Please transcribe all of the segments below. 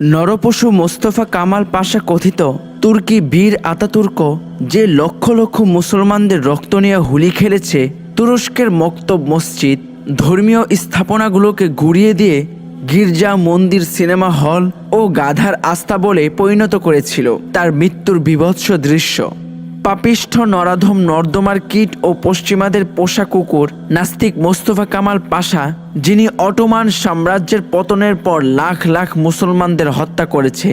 নরপশু মোস্তফা কামাল পাশা কথিত তুর্কি বীর আতাতুর্ক যে লক্ষ লক্ষ মুসলমানদের রক্ত নিয়ে হুলি খেলেছে তুরস্কের মক্তব মসজিদ, ধর্মীয় স্থাপনাগুলোকে গুড়িয়ে দিয়ে গির্জা, মন্দির, সিনেমা হল ও গাধার আস্থা বলে পরিণত করেছিল তার মৃত্যুর বিভৎস দৃশ্য। পাপিষ্ঠ নরাধম নর্দমার কীট ও পশ্চিমাদের পোষা কুকুর নাস্তিক মোস্তফা কামাল পাশা, যিনি অটোমান সাম্রাজ্যের পতনের পর লাখ লাখ মুসলমানদের হত্যা করেছে।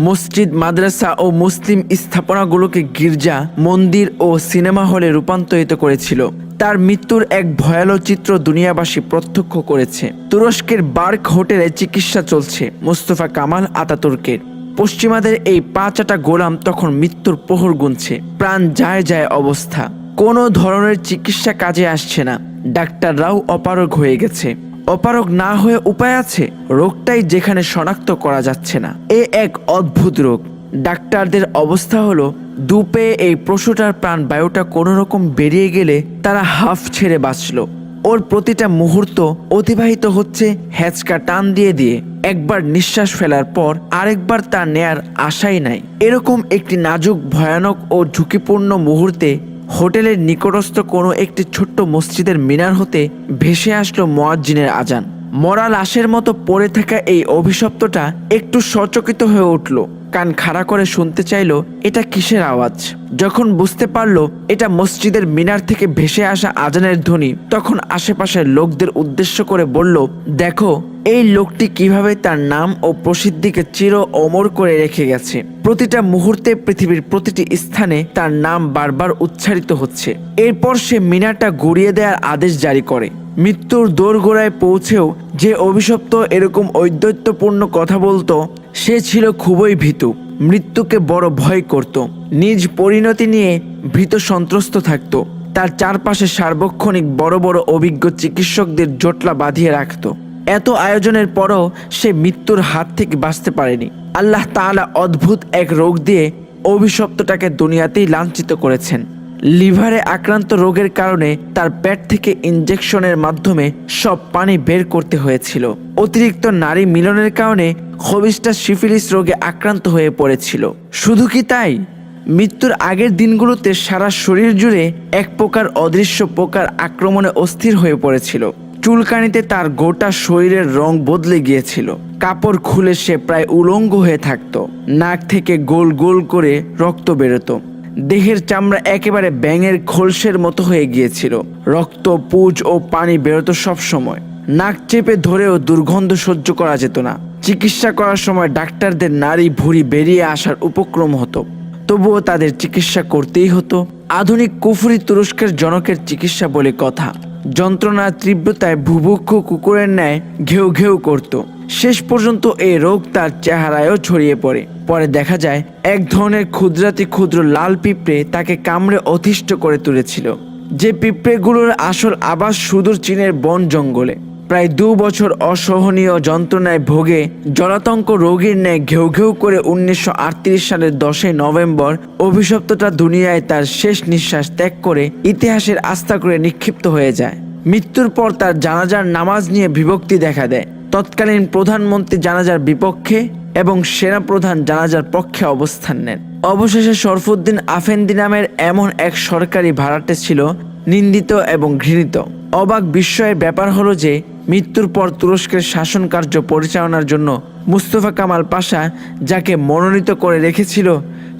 মসজিদ, মাদ্রাসা ও মুসলিম স্থাপনাগুলোকে গির্জা, মন্দির ও সিনেমা হলে রূপান্তরিত করেছিল। তার মৃত্যুর এক ভয়ালো চিত্র দুনিয়াবাসী প্রত্যক্ষ করেছে। তুরস্কের বার্ক হোটেলে চিকিৎসা চলছে, মোস্তফা কামাল আতাতুর্কের। পশ্চিমাদের এই পাঁচাটা গোলাম তখন মৃত্যুর প্রহর গুনছে। প্রাণ যায় যায় অবস্থা। কোনো ধরনের চিকিৎসা কাজে আসছে না। ডাক্তাররাও অপারগ হয়ে গেছে। অপারগ না হয়ে উপায় আছে? রোগটাই যেখানে শনাক্ত করা যাচ্ছে না। এ এক অদ্ভুত রোগ। ডাক্তারদের অবস্থা হলো, দুপে এই পশুটার প্রাণ বায়ুটা কোনো রকম বেরিয়ে গেলে তারা হাফ ছেড়ে বাঁচলো। ওর প্রতিটা মুহূর্ত অতিবাহিত হচ্ছে হ্যাচকা টান দিয়ে দিয়ে। একবার নিঃশ্বাস ফেলার পর আরেকবার তা নেয়ার আশাই নাই। এরকম একটি নাজুক, ভয়ানক ও ঝুঁকিপূর্ণ মুহূর্তে হোটেলের নিকটস্থ কোনো একটি ছোট্ট মসজিদের মিনার হতে ভেসে আসলো মোয়াজ্জিনের আজান। মরা লাশের মতো পড়ে থাকা এই অভিশপ্তটা একটু সচকিত হয়ে উঠল। কান খাড়া করে শুনতে চাইলো, এটা কিসের আওয়াজ? যখন বুঝতে পারল, এটা মসজিদের মিনার থেকে ভেসে আসা আজানের ধ্বনি। তখন আশেপাশের লোকদের উদ্দেশ্য করে বলল, দেখো এই লোকটি কীভাবে তার নাম ও প্রসিদ্ধিকে চির অমর করে রেখে গেছে? প্রতিটা মুহূর্তে পৃথিবীর প্রতিটি স্থানে তার নাম বারবার উচ্চারিত হচ্ছে। এরপর সে মিনারটা গুড়িয়ে দেওয়ার আদেশ জারি করে। মৃত্যুর দোরগোড়ায় পৌঁছেও যে অভিশপ্ত এরকম ঔদ্ধত্যপূর্ণ কথা বলতো, সে ছিল খুবই ভীতু। মৃত্যুকে বড় ভয় করত। নিজ পরিণতি নিয়ে ভীত সন্ত্রস্ত থাকত। তার চারপাশে সার্বক্ষণিক বড় বড় অভিজ্ঞ চিকিৎসকদের জটলা বাঁধিয়ে রাখত। এত আয়োজনের পরও সে মৃত্যুর হাত থেকে বাঁচতে পারেনি। আল্লাহ তাআলা অদ্ভুত এক রোগ দিয়ে অভিশপ্তটাকে দুনিয়াতেই লাঞ্ছিত করেছেন। লিভারে আক্রান্ত রোগের কারণে তার পেট থেকে ইনজেকশনের মাধ্যমে সব পানি বের করতে হয়েছিল। অতিরিক্ত নারী মিলনের কারণে খবিসটা সিফিলিস রোগে আক্রান্ত হয়ে পড়েছিল। শুধু কি তাই? মৃত্যুর আগের দিনগুলোতে সারা শরীর জুড়ে এক প্রকার অদৃশ্য পোকার আক্রমণে অস্থির হয়ে পড়েছিল। চুলকানিতে তার গোটা শরীরের রং বদলে গিয়েছিল। কাপড় খুলে সে প্রায় উলঙ্গ হয়ে থাকতো। নাক থেকে গোল গোল করে রক্ত বেরোতো। দেহের চামড়া একেবারে ব্যাঙের খোলসের মতো হয়ে গিয়েছিল। রক্ত, পুজ ও পানি বেরোতো সব সময়। নাক চেপে ধরেও দুর্গন্ধ সহ্য করা যেত না। চিকিৎসা করার সময় ডাক্তারদের নারী ভুঁড়ি বেরিয়ে আসার উপক্রম হতো। তবুও তাদের চিকিৎসা করতেই হতো। আধুনিক কুফুরি তুরস্কের জনকের চিকিৎসা বলে কথা। যন্ত্রণার তীব্রতায় ভুভুক্ষ কুকুরের ন্যায় ঘেউ ঘেউ করত। শেষ পর্যন্ত এই রোগ তার চেহারায়ও ছড়িয়ে পড়ে। পরে দেখা যায়, এক ধরনের ক্ষুদ্রাতি ক্ষুদ্র লাল পিঁপড়ে তাকে কামড়ে অতিষ্ঠ করে তুলেছিল। যে পিঁপড়েগুলোর আসল আবাস সুদূর চীনের বন জঙ্গলে। প্রায় দু বছর অসহনীয় যন্ত্রণায় ভোগে জলাতঙ্ক রোগীর ন্যায় ঘেউ ঘেউ করে উনিশশো আটত্রিশ সালের দশই নভেম্বর অভিশপ্তটা দুনিয়ায় তার শেষ নিঃশ্বাস ত্যাগ করে ইতিহাসের আস্থা করে নিক্ষিপ্ত হয়ে যায়। মৃত্যুর পর তার জানাজার নামাজ নিয়ে বিভক্তি দেখা দেয়। তৎকালীন প্রধানমন্ত্রী জানাজার বিপক্ষে এবং সেনাপ্রধান জানাজার পক্ষে অবস্থান নেন। অবশেষে শরফুদ্দিন আফেন্দি নামের এমন এক সরকারি ভাড়াটে ছিল নিন্দিত এবং ঘৃণিত। অবাক বিস্ময়ের ব্যাপার হলো যে মৃত্যুর পর তুরস্কের শাসন কার্য পরিচালনার জন্য মুস্তফা কামাল পাশা যাকে মনোনীত করে রেখেছিল,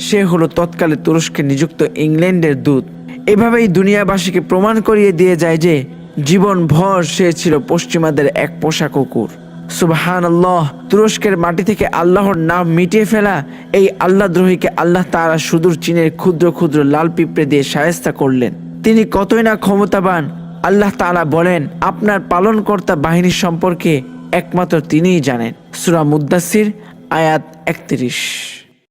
সে হলো তৎকালে তুরস্কে নিযুক্ত ইংল্যান্ডের দূত। এভাবেই দুনিয়াবাসীকে প্রমাণ করিয়ে দিয়ে যায় যে জীবন ভর সে ছিল পশ্চিমাদের এক পোষা কুকুর। সুবহান আল্লাহ তুরস্কের মাটি থেকে আল্লাহর নাম মিটিয়ে ফেলা এই আল্লাহ দ্রোহীকে আল্লাহ তারা সুদূর চীনের ক্ষুদ্র ক্ষুদ্র লাল পিঁপড়ে দিয়ে সায়স্তা করলেন। তিনি কতই না ক্ষমতাবান আল্লাহ তালা বলেন আপনার পালনকর্তা বাহিনী সম্পর্কে একমাত্র তিনিই জানেন। সুরা মুদাসির আয়াত একত্রিশ।